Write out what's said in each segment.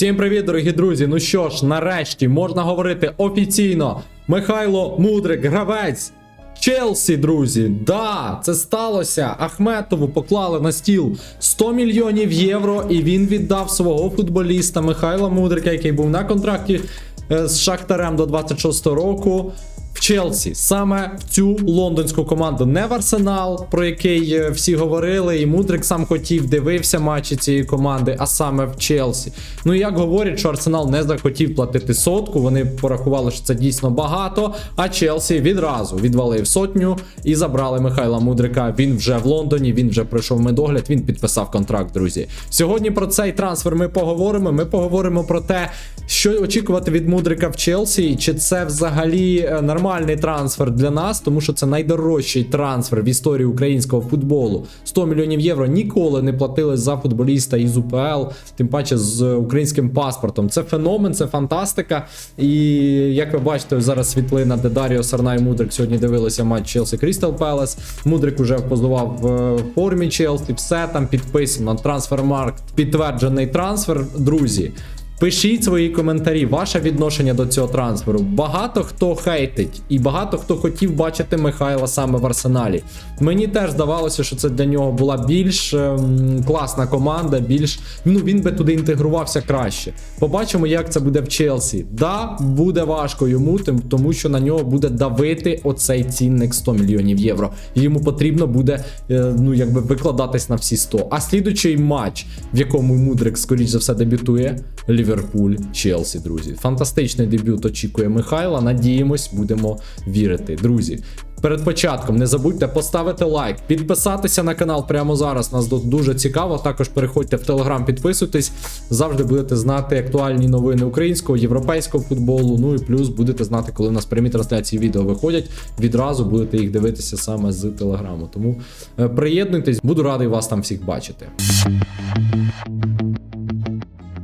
Всім привіт, дорогі друзі. Ну що ж, нарешті можна говорити офіційно. Михайло Мудрик, гравець. Челсі, друзі, да, це сталося. Ахметову поклали на стіл 100 мільйонів євро, і він віддав свого футболіста Михайла Мудрика, який був на контракті е, з Шахтарем до 26 року. Челсі саме в цю лондонську команду, не в Арсенал, про який е, всі говорили, і Мудрик сам хотів, дивився матчі цієї команди, а саме в Челсі. Ну як говорять, що Арсенал не захотів платити сотку, вони порахували, що це дійсно багато. А Челсі відразу відвалив сотню і забрали Михайла Мудрика. Він вже в Лондоні, він вже пройшов медогляд, він підписав контракт, друзі. Сьогодні про цей трансфер ми поговоримо. Ми поговоримо про те, що очікувати від Мудрика в Челсі, чи це взагалі е, нормальний трансфер для нас, тому що це найдорожчий трансфер в історії українського футболу. 100 мільйонів євро ніколи не платили за футболіста із УПЛ, тим паче з українським паспортом. Це феномен, це фантастика. І як ви бачите, зараз світлина, де Даріо Сарна і Мудрик сьогодні дивилися матч Челсі Крістал Пелес. Мудрик уже позував в формі Челсі, все там підписано. Трансфермаркт підтверджений трансфер, друзі. Пишіть свої коментарі, ваше відношення до цього трансферу. Багато хто хейтить, і багато хто хотів бачити Михайла саме в арсеналі. Мені теж здавалося, що це для нього була більш ем, класна команда, більш ну він би туди інтегрувався краще. Побачимо, як це буде в Челсі. Да, буде важко йому, тому що на нього буде давити оцей цінник 100 мільйонів євро. Йому потрібно буде е, ну якби викладатись на всі 100. А слідучий матч, в якому Мудрик, скоріш за все, дебютує. Ліверпуль, Челсі, друзі. Фантастичний дебют очікує Михайла. Надіємось, будемо вірити. Друзі, перед початком не забудьте поставити лайк, підписатися на канал прямо зараз. Нас дуже цікаво. Також переходьте в телеграм, підписуйтесь. Завжди будете знати актуальні новини українського, європейського футболу. Ну і плюс будете знати, коли у нас прямі трансляції відео виходять. Відразу будете їх дивитися саме з телеграму. Тому е, приєднуйтесь, буду радий вас там всіх бачити.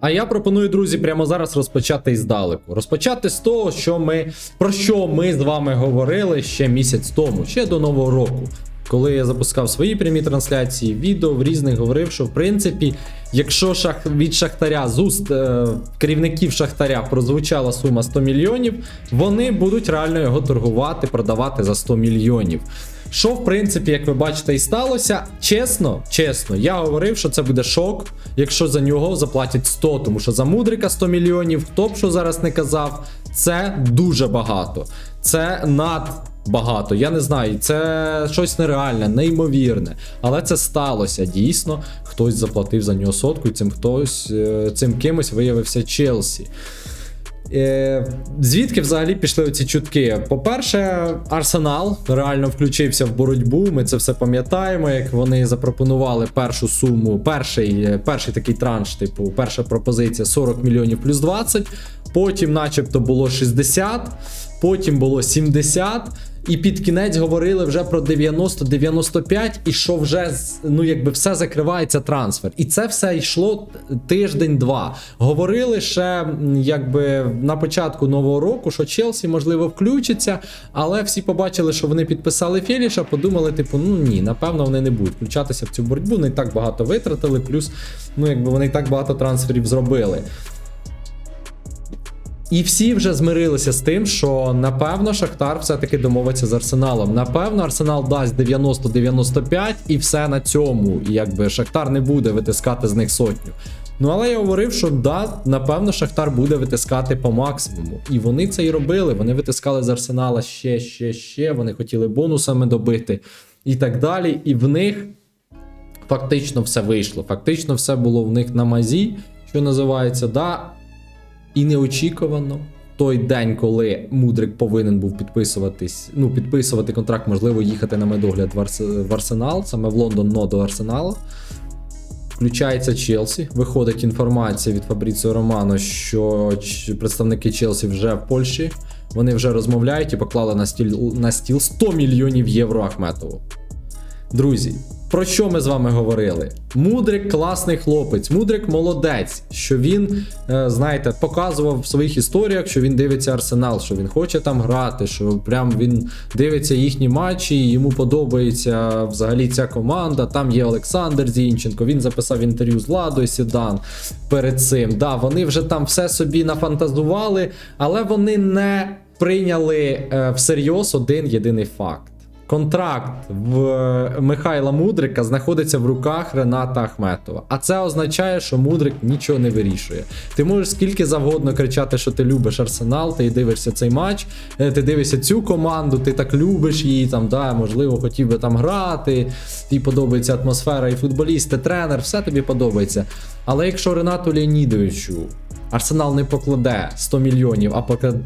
А я пропоную, друзі, прямо зараз розпочати іздалеку. Розпочати з того, що ми про що ми з вами говорили ще місяць тому, ще до нового року. Коли я запускав свої прямі трансляції, відео в різних говорив, що в принципі, якщо шах від Шахтаря з уст е, керівників Шахтаря прозвучала сума 100 мільйонів, вони будуть реально його торгувати, продавати за 100 мільйонів. Що, в принципі, як ви бачите, і сталося. Чесно, чесно, я говорив, що це буде шок, якщо за нього заплатять 100, тому що за Мудрика 100 мільйонів, хто б що зараз не казав, це дуже багато. Це над. Багато, я не знаю, це щось нереальне, неймовірне. Але це сталося дійсно. Хтось заплатив за нього сотку, і цим хтось е, цим кимось виявився Челсі. Е, Звідки взагалі пішли оці чутки? По-перше, Арсенал реально включився в боротьбу. Ми це все пам'ятаємо. Як вони запропонували першу суму, перший е, перший такий транш, типу, перша пропозиція 40 мільйонів плюс 20. Потім, начебто, було 60, потім було 70. І під кінець говорили вже про 90-95, і що вже ну якби все закривається трансфер. І це все йшло тиждень-два. Говорили ще якби на початку нового року, що Челсі можливо включиться, але всі побачили, що вони підписали Феліша, подумали, типу, ну ні, напевно, вони не будуть включатися в цю боротьбу. Не так багато витратили, плюс ну якби вони так багато трансферів зробили. І всі вже змирилися з тим, що напевно Шахтар все-таки домовиться з Арсеналом. Напевно, Арсенал дасть 90-95 і все на цьому. Якби Шахтар не буде витискати з них сотню. Ну але я говорив, що да, напевно, Шахтар буде витискати по максимуму. І вони це і робили. Вони витискали з Арсенала ще, ще, ще. Вони хотіли бонусами добити і так далі. І в них фактично все вийшло. Фактично все було в них на мазі, що називається, да. І неочікувано той день, коли Мудрик повинен був підписуватись, ну, підписувати контракт, можливо, їхати на медогляд в, Арс... в Арсенал, саме в Лондон, но до Арсенала. Включається Челсі. Виходить інформація від Фабріціо Романо, що представники Челсі вже в Польщі. Вони вже розмовляють і поклали на стіл, на стіл 100 мільйонів євро Ахметову. Друзі, Про що ми з вами говорили? Мудрик класний хлопець, Мудрик молодець, що він, е, знаєте, показував в своїх історіях, що він дивиться арсенал, що він хоче там грати, що прям він дивиться їхні матчі, і йому подобається взагалі ця команда. Там є Олександр Зінченко. Він записав інтерв'ю з Ладою Сідан перед цим. Да, вони вже там все собі нафантазували, але вони не прийняли е, всерйоз один єдиний факт. Контракт в е, Михайла Мудрика знаходиться в руках Рената Ахметова. А це означає, що Мудрик нічого не вирішує. Ти можеш скільки завгодно кричати, що ти любиш Арсенал, ти дивишся цей матч, е, ти дивишся цю команду, ти так любиш її, там, да, можливо, хотів би там грати, тобі подобається атмосфера і футболіст, і тренер, все тобі подобається. Але якщо Ренату Леонідовичу Арсенал не покладе 100 мільйонів, а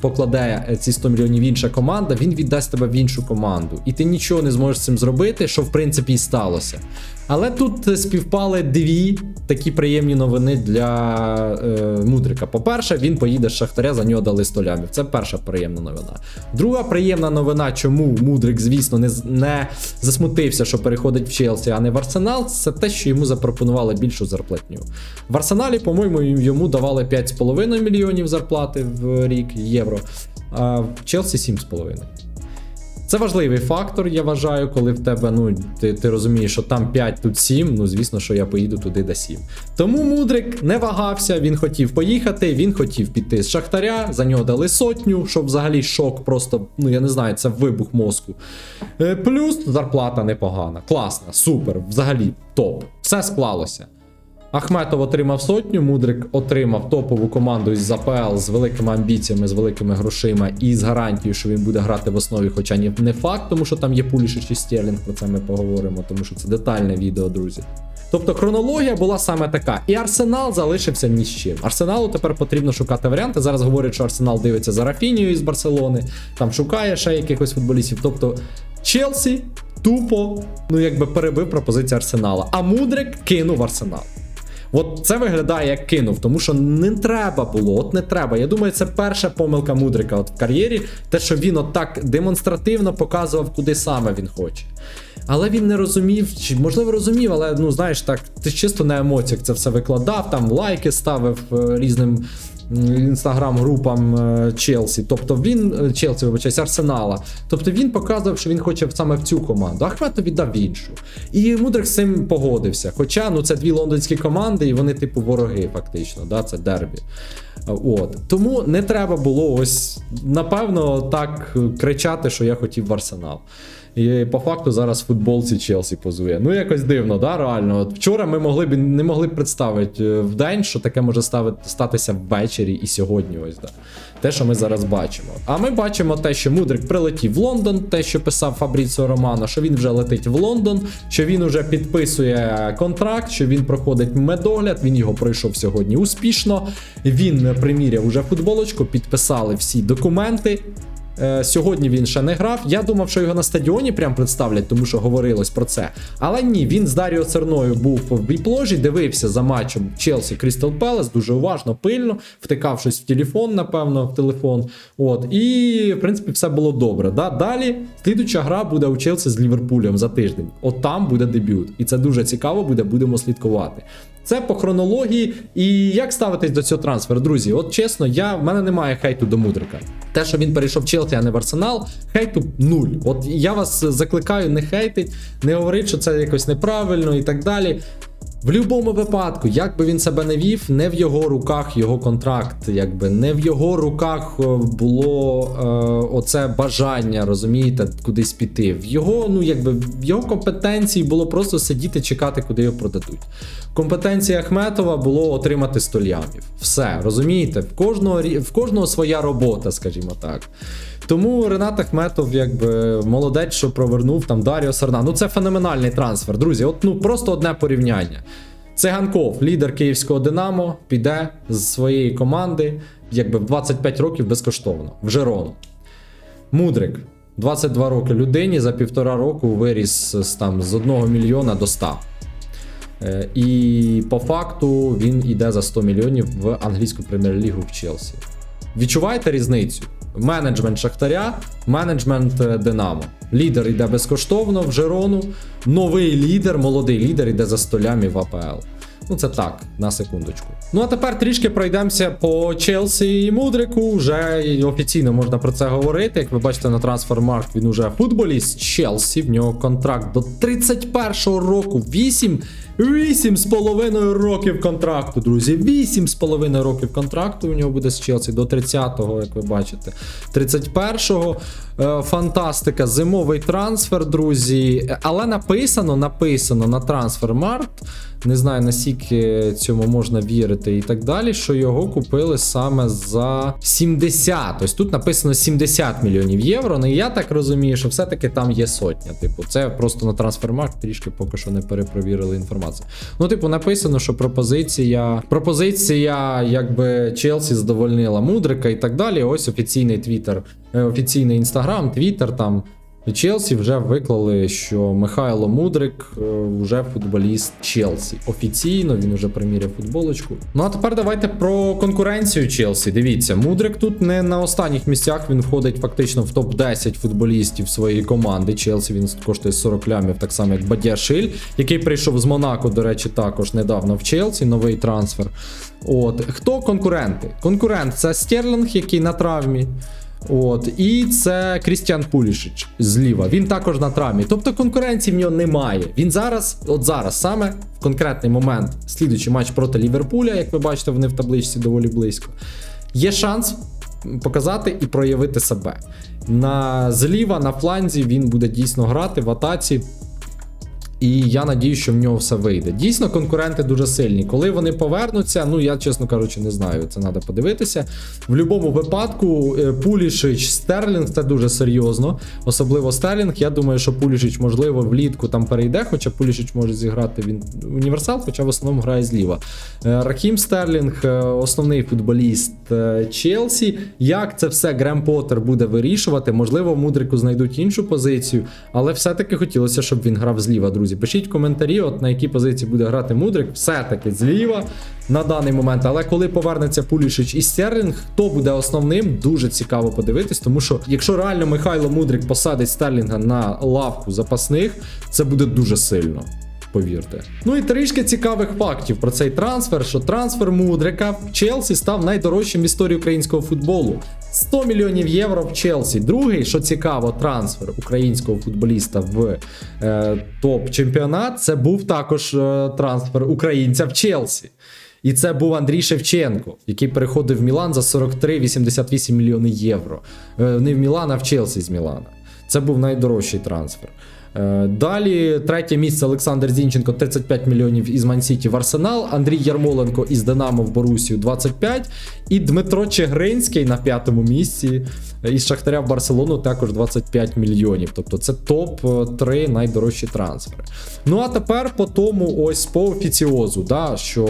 покладе е, ці 100 мільйонів інша команда, він віддасть тебе в іншу команду. І ти нічого не зможеш з цим зробити, що в принципі і сталося. Але тут е, співпали дві такі приємні новини для е, Мудрика. По-перше, він поїде з Шахтаря, за нього дали 100 лямів. Це перша приємна новина. Друга приємна новина, чому Мудрик, звісно, не, не засмутився, що переходить в Челсі, а не в Арсенал, це те, що йому запропонували більшу зарплатню. В Арсеналі, по-моєму, йому давали 5,5 мільйонів зарплати в рік євро, а в Челсі 7,5. Це важливий фактор, я вважаю, коли в тебе, ну, ти, ти розумієш, що там 5, тут 7, ну звісно, що я поїду туди де 7. Тому Мудрик не вагався, він хотів поїхати, він хотів піти з Шахтаря, за нього дали сотню, щоб взагалі шок, просто, ну я не знаю, це вибух мозку. Е, Плюс зарплата непогана, класна, супер, взагалі топ. Все склалося. Ахметов отримав сотню, Мудрик отримав топову команду із АПЛ з великими амбіціями, з великими грошима і з гарантією, що він буде грати в основі, хоча не факт, тому що там є Пулішич і Стерлінг, про це ми поговоримо, тому що це детальне відео, друзі. Тобто хронологія була саме така. І Арсенал залишився ні з чим. Арсеналу тепер потрібно шукати варіанти. Зараз говорять, що Арсенал дивиться за Рафінією із Барселони, там шукає ще якихось футболістів. Тобто Челсі тупо, ну якби перебив пропозицію Арсенала. А Мудрик кинув Арсенал. От це виглядає як кинув, тому що не треба було, от не треба. Я думаю, це перша помилка Мудрика от в кар'єрі, те, що він от так демонстративно показував, куди саме він хоче. Але він не розумів, чи можливо розумів, але ну знаєш, так, ти чисто на емоціях це все викладав, там лайки ставив е, різним інстаграм-групам е, Челсі. Тобто він е, Челсі, вибачаюсь, Арсенала. Тобто він показував, що він хоче саме в цю команду. Ахметов віддав іншу. І Мудрик з цим погодився. Хоча ну це дві лондонські команди, і вони, типу, вороги, фактично. Да? Це дербі. От. Тому не треба було ось, напевно, так кричати, що я хотів в Арсенал. І по факту зараз в футболці Челсі позує. Ну, якось дивно, да, реально. От вчора ми могли б не могли б представити е, в день, що таке може ставити, статися ввечері і сьогодні. Ось да. Те, що ми зараз бачимо. А ми бачимо те, що Мудрик прилетів в Лондон, те, що писав Фабріціо Романо, що він вже летить в Лондон, що він вже підписує контракт, що він проходить медогляд. Він його пройшов сьогодні успішно. Він приміряв уже футболочку, підписали всі документи. Е, Сьогодні він ще не грав. Я думав, що його на стадіоні прям представлять, тому що говорилось про це. Але ні, він з Даріо Церною був в біпложі, дивився за матчем Челсі Крістал Пелес дуже уважно, пильно, втикав щось в телефон, напевно, в телефон. От, і в принципі все було добре. Да? Далі слідуча гра буде у Челсі з Ліверпулем за тиждень. От там буде дебют. І це дуже цікаво буде, будемо слідкувати. Це по хронології. І як ставитись до цього трансферу, друзі? От чесно, я в мене немає хейту до Мудрика. Те, що він перейшов в Челсі, а не в Арсенал, хейту нуль. От я вас закликаю не хейтить, не говорить, що це якось неправильно і так далі. В будь-якому випадку, як би він себе не вів, не в його руках його контракт, якби не в його руках е, було е, оце бажання, розумієте, кудись піти. В його, ну якби в його компетенції було просто сидіти, чекати, куди його продадуть. Компетенція Ахметова було отримати 100 лямів. Все, розумієте? В кожного в кожного своя робота, скажімо так. Тому Ренат Ахметов, якби молодець, що провернув там Даріо Сарна. Ну це феноменальний трансфер, друзі. От ну просто одне порівняння. Циганков, лідер київського Динамо, піде з своєї команди, якби в 25 років безкоштовно, в Жерону. Мудрик, 22 роки людині, за півтора року виріс з, там, з 1 мільйона до 100. Е, І по факту він іде за 100 мільйонів в англійську прем'єр-лігу в Челсі. Відчуваєте різницю? Менеджмент Шахтаря, менеджмент е, Динамо. Лідер йде безкоштовно в Жерону. Новий лідер, молодий лідер йде за столями в АПЛ. Ну, це так, на секундочку. Ну а тепер трішки пройдемося по Челсі і Мудрику. Вже офіційно можна про це говорити. Як ви бачите на трансфермаркт, він уже футболіст Челсі. В нього контракт до 31-го року. 8 Вісім з половиною років контракту, друзі. Вісім з половиною років контракту у нього буде з Челсі до 30-го, як ви бачите. 31-го. Е, фантастика, зимовий трансфер, друзі. Але написано, написано на трансфермаркт. Не знаю, наскільки цьому можна вірити і так далі, що його купили саме за 70. Ось тут написано 70 мільйонів євро. Ну і я так розумію, що все-таки там є сотня. Типу, це просто на трансфермаркт трішки поки що не перепровірили інформацію. Ну, типу, написано, що пропозиція. Пропозиція, якби Челсі задовольнила Мудрика і так далі. Ось офіційний твіттер, е, офіційний інстаграм, твіттер там. Челсі вже виклали, що Михайло Мудрик е, вже футболіст Челсі. Офіційно він вже приміряв футболочку. Ну а тепер давайте про конкуренцію Челсі. Дивіться, Мудрик тут не на останніх місцях. Він входить фактично в топ-10 футболістів своєї команди. Челсі він коштує 40 лямів, так само як Бадяшиль, який прийшов з Монако, до речі, також недавно в Челсі. Новий трансфер. От хто конкуренти? Конкурент це Стерлінг, який на травмі. От, і це Крістіан Пулішич зліва. Він також на травмі. Тобто конкуренції в нього немає. Він зараз, от зараз, саме в конкретний момент, слідуючий матч проти Ліверпуля, як ви бачите, вони в табличці доволі близько. Є шанс показати і проявити себе. На зліва, на фланзі він буде дійсно грати в атаці. І я надію, що в нього все вийде. Дійсно, конкуренти дуже сильні. Коли вони повернуться, ну я чесно кажучи, не знаю. Це треба подивитися. В будь-якому випадку е, Пулішич, Стерлінг це дуже серйозно. Особливо Стерлінг. Я думаю, що Пулішич, можливо, влітку там перейде, хоча Пулішич може зіграти він універсал, хоча в основному грає зліва. Е, Рахім Стерлінг, е, основний футболіст Челсі. Як це все Грем Поттер буде вирішувати? Можливо, Мудрику знайдуть іншу позицію, але все-таки хотілося, щоб він грав зліва, друзі. Пишіть коментарі, от на якій позиції буде грати Мудрик. Все-таки зліва на даний момент. Але коли повернеться Пулішич і Стерлінг, хто буде основним, дуже цікаво подивитись, тому що якщо реально Михайло Мудрик посадить Стерлінга на лавку запасних, це буде дуже сильно. Повірте. Ну і трішки цікавих фактів про цей трансфер, що трансфер Мудрика в Челсі став найдорожчим в історії українського футболу. 100 мільйонів євро в Челсі. Другий, що цікаво, трансфер українського футболіста в е, топ-чемпіонат. Це був також е, трансфер українця в Челсі. І це був Андрій Шевченко, який переходив в Мілан за 43,88 мільйони євро. Е, не в Мілан, а в Челсі з Мілана. Це був найдорожчий трансфер. Е, Далі третє місце Олександр Зінченко 35 мільйонів із Мансіті в Арсенал, Андрій Ярмоленко із Динамо в Борусію 25. І Дмитро Чегринський на п'ятому місці із Шахтаря в Барселону також 25 мільйонів. Тобто це топ-3 найдорожчі трансфери. Ну а тепер по тому, ось по офіціозу, да, що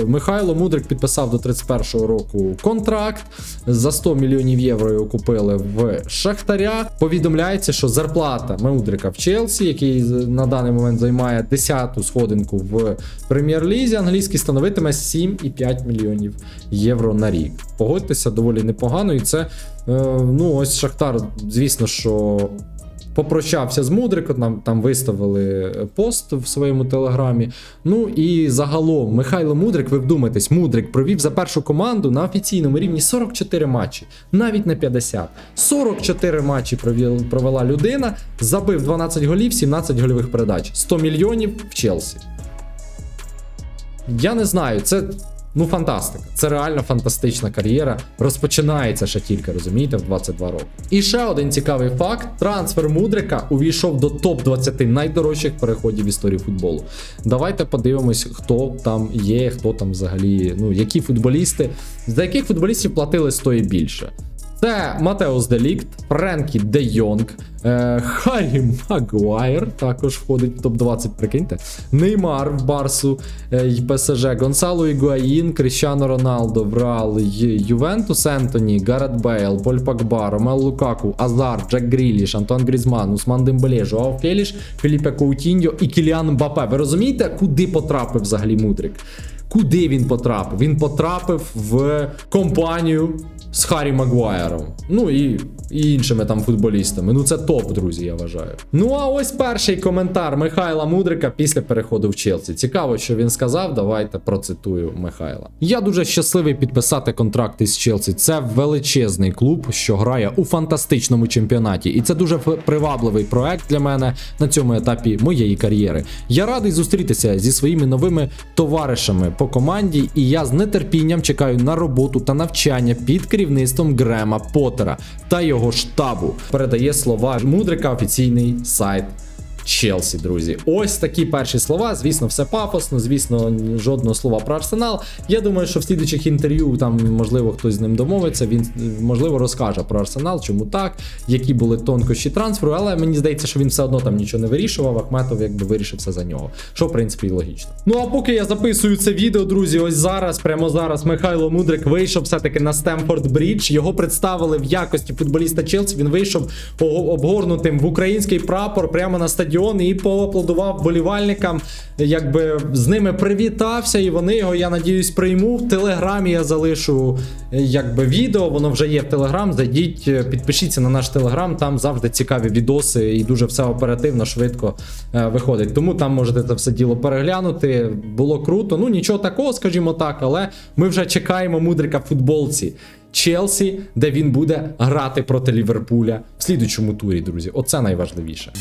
е, Михайло Мудрик підписав до 31-го року контракт. За 100 мільйонів євро його купили в Шахтаря. Повідомляється, що зарплата Мудрика в Челсі, який на даний момент займає 10-ту сходинку в прем'єр-лізі англійській, становитиме 7,5 мільйонів євро на рік. Погодьтеся, доволі непогано. І це, е, ну, ось Шахтар, звісно, що. Попрощався з Мудриком, нам там виставили пост в своєму телеграмі. Ну і загалом, Михайло Мудрик, ви вдумайтесь, Мудрик провів за першу команду на офіційному рівні 44 матчі, навіть не 50. 44 матчі провела людина, забив 12 голів, 17 гольових передач, 100 мільйонів в Челсі. Я не знаю, це. Ну, фантастика. Це реально фантастична кар'єра. Розпочинається ще тільки, розумієте, в 22 роки. І ще один цікавий факт: трансфер Мудрика увійшов до топ-20 найдорожчих переходів в історії футболу. Давайте подивимось, хто там є, хто там взагалі, ну, які футболісти, за яких футболістів платили 100 і більше. Це Матеус Делікт, Френкі Де Йонг, е, Харрі Магуайр також входить в топ-20, прикиньте. Неймар в Барсу е, ПСЖ, Гонсало Ігуаїн, Кріщано Роналдо в Реал, Ювентус Ентоні, Гарет Бейл, Поль Пакба, Ромел Лукаку, Азар, Джек Гріліш, Антон Грізман, Усман Дембеле, Жоао Феліш, Філіпе Коутіньо і Кіліан Мбапе. Ви розумієте, куди потрапив взагалі Мудрик? Куди він потрапив? Він потрапив в компанію з Харі Магуайром. Ну і, і іншими там футболістами. Ну це топ, друзі, я вважаю. Ну а ось перший коментар Михайла Мудрика після переходу в Челсі. Цікаво, що він сказав. Давайте процитую Михайла. Я дуже щасливий підписати контракт із Челсі. Це величезний клуб, що грає у фантастичному чемпіонаті, і це дуже привабливий проект для мене на цьому етапі моєї кар'єри. Я радий зустрітися зі своїми новими товаришами команді, і я з нетерпінням чекаю на роботу та навчання під керівництвом Грема Поттера та його штабу. Передає слова мудрика офіційний сайт. Челсі, друзі. Ось такі перші слова. Звісно, все пафосно. Звісно, жодного слова про арсенал. Я думаю, що в слідучих інтерв'ю там, можливо, хтось з ним домовиться. Він можливо розкаже про арсенал, чому так, які були тонкощі трансферу. Але мені здається, що він все одно там нічого не вирішував. Ахметов якби вирішив все за нього. Що в принципі і логічно. Ну а поки я записую це відео, друзі, ось зараз, прямо зараз, Михайло Мудрик вийшов все-таки на Стемфорд Брідж. Його представили в якості футболіста Челсі. Він вийшов обгорнутим в український прапор прямо на стадіон і поаплодував болівальникам. Якби з ними привітався, і вони його, я надіюсь, прийму. В телеграмі я залишу е, якби відео. Воно вже є в телеграм. Зайдіть, е, підпишіться на наш телеграм. Там завжди цікаві відоси і дуже все оперативно, швидко е, виходить. Тому там можете це все діло переглянути. Було круто. Ну нічого такого, скажімо так, але ми вже чекаємо мудрика в футболці. Челсі, де він буде грати проти Ліверпуля в слідучому турі, друзі. Оце найважливіше.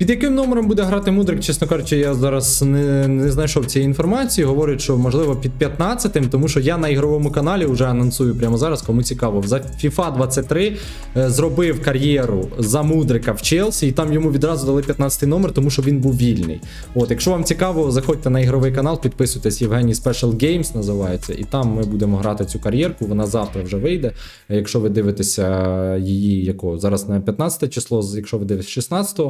Під яким номером буде грати Мудрик, чесно кажучи, я зараз не, не знайшов цієї інформації. Говорять, що можливо під 15-тим, тому що я на ігровому каналі вже анонсую прямо зараз, кому цікаво. За FIFA 23 е, зробив кар'єру за Мудрика в Челсі, і там йому відразу дали 15 номер, тому що він був вільний. От, якщо вам цікаво, заходьте на ігровий канал, підписуйтесь, Євгеній Special Games називається, і там ми будемо грати цю кар'єрку. Вона завтра вже вийде. Якщо ви дивитеся її, якого зараз на 15 число, якщо ви дивитесь 16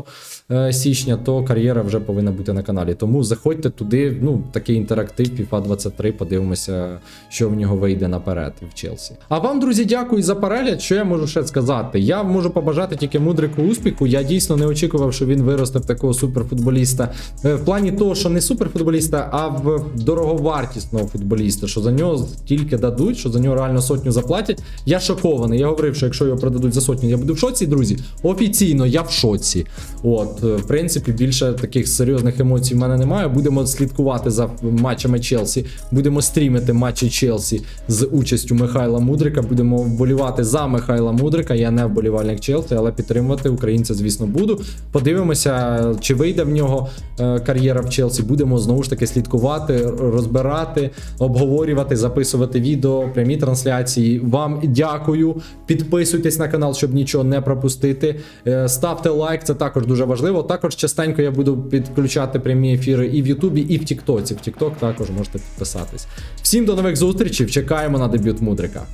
е, січня, то кар'єра вже повинна бути на каналі. Тому заходьте туди, ну такий інтерактив FIFA 23, подивимося, що в нього вийде наперед в Челсі. А вам, друзі, дякую за перегляд. Що я можу ще сказати? Я можу побажати тільки мудрику успіху. Я дійсно не очікував, що він виросте в такого суперфутболіста. Е, В плані того, що не суперфутболіста, а в дороговартісного футболіста, що за нього тільки дадуть, що за нього реально сотню заплатять. Я шокований. Я говорив, що якщо його продадуть за сотню, я буду в шоці, друзі. Офіційно я в шоці. От, в принципі, більше таких серйозних емоцій в мене немає. Будемо слідкувати за матчами Челсі. Будемо стрімити матчі Челсі з участю Михайла Мудрика. Будемо вболівати за Михайла Мудрика. Я не вболівальник Челсі, але підтримувати українця, звісно, буду. Подивимося, чи вийде в нього е, кар'єра в Челсі. Будемо знову ж таки слідкувати, розбирати, обговорювати, записувати відео, прямі трансляції. Вам дякую. Підписуйтесь на канал, щоб нічого не пропустити. Е, Ставте лайк, це також дуже важливо. Також частенько я буду підключати прямі ефіри і в Ютубі, і в Тіктоці. В Тікток також можете підписатись. Всім до нових зустрічей. Чекаємо на дебют Мудрика.